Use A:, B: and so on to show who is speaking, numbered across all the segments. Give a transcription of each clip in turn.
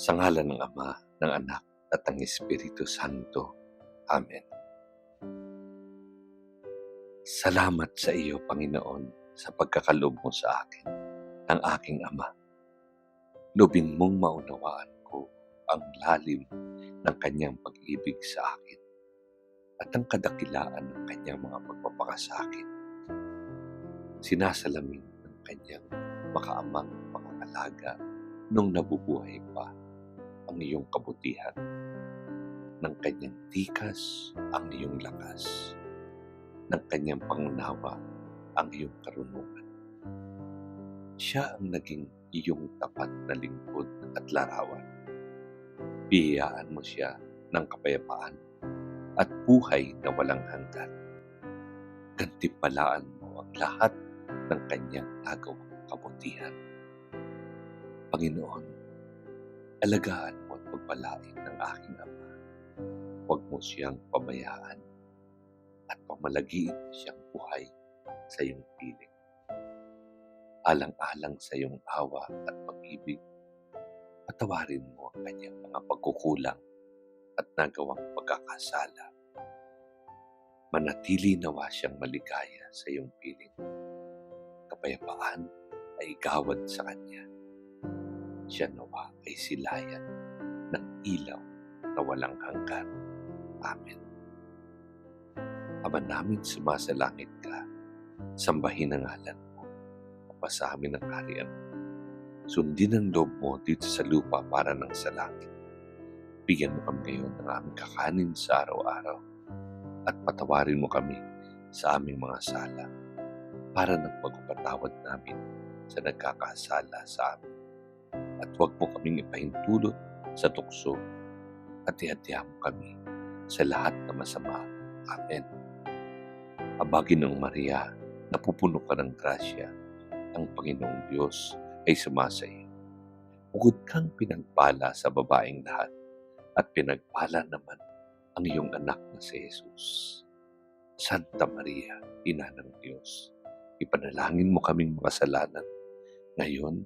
A: Sa ngalan ng Ama, ng Anak, at ng Espiritu Santo. Amen. Salamat sa iyo, Panginoon, sa pagkakaloob mo sa akin, ng aking Ama. Lubin mong maunawaan ko ang lalim ng kanyang pag-ibig sa akin at ang kadakilaan ng kanyang mga pagpapakasakit. Sinasalamin ng kanyang makaamang pangangalaga nung nabubuhay pa ang iyong kabutihan. Ng kanyang tikas ang iyong lakas. Ng kanyang pangunawa ang iyong karunungan. Siya ang naging iyong tapat na lingkod at larawan. Bihiyaan mo siya ng kapayapaan at buhay na walang hanggan. Gantipalaan mo ang lahat ng kanyang nagawang kabutihan. Panginoon, alagaan mo at pagpalain ng aking Ama. Huwag mo siyang pabayaan at pamalagiin siyang buhay sa iyong piling. Alang-alang sa iyong awa at pag-ibig, patawarin mo ang kanyang mga pagkukulang at nagawang pagkakasala. Manatili nawa siyang maligaya sa iyong piling. Kapayapaan ay igawad sa kanya. Siya nawa ay silayan ng ilaw na walang hanggan. Amen. Ama namin sumasalangit ka, sambahin ang ngalan mo, mapasa amin ang kaharian mo. Sundin ang loob mo dito sa lupa para ng sa langit. Bigyan mo kami ngayon ng aming kakanin sa araw-araw at patawarin mo kami sa aming mga sala para ng pagpapatawad namin sa nagkakasala sa amin. At huwag mo kaming ipahintulot sa tukso at ihatiya mo kami sa lahat na masama. Amen. Abagin ng Maria, napupuno ka ng grasya, ang Panginoong Diyos ay sumasa iyo. Bukod kang pinagpala sa babaeng lahat, at pinagpala naman ang iyong anak na si Jesus. Santa Maria, Ina ng Diyos, ipanalangin mo kaming makasalanan ngayon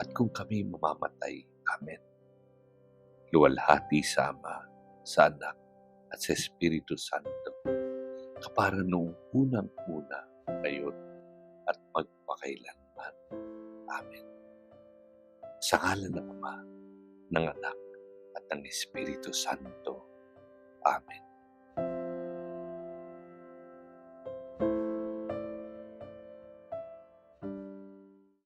A: at kung kami mamamatay. Amen. Luwalhati sa Ama, sa Anak, at sa Espiritu Santo, kapara noong unang-una ngayon at magpakailanman. Amen. Sa ngalan ng Ama, ng Anak, at ng Espiritu Santo. Amen.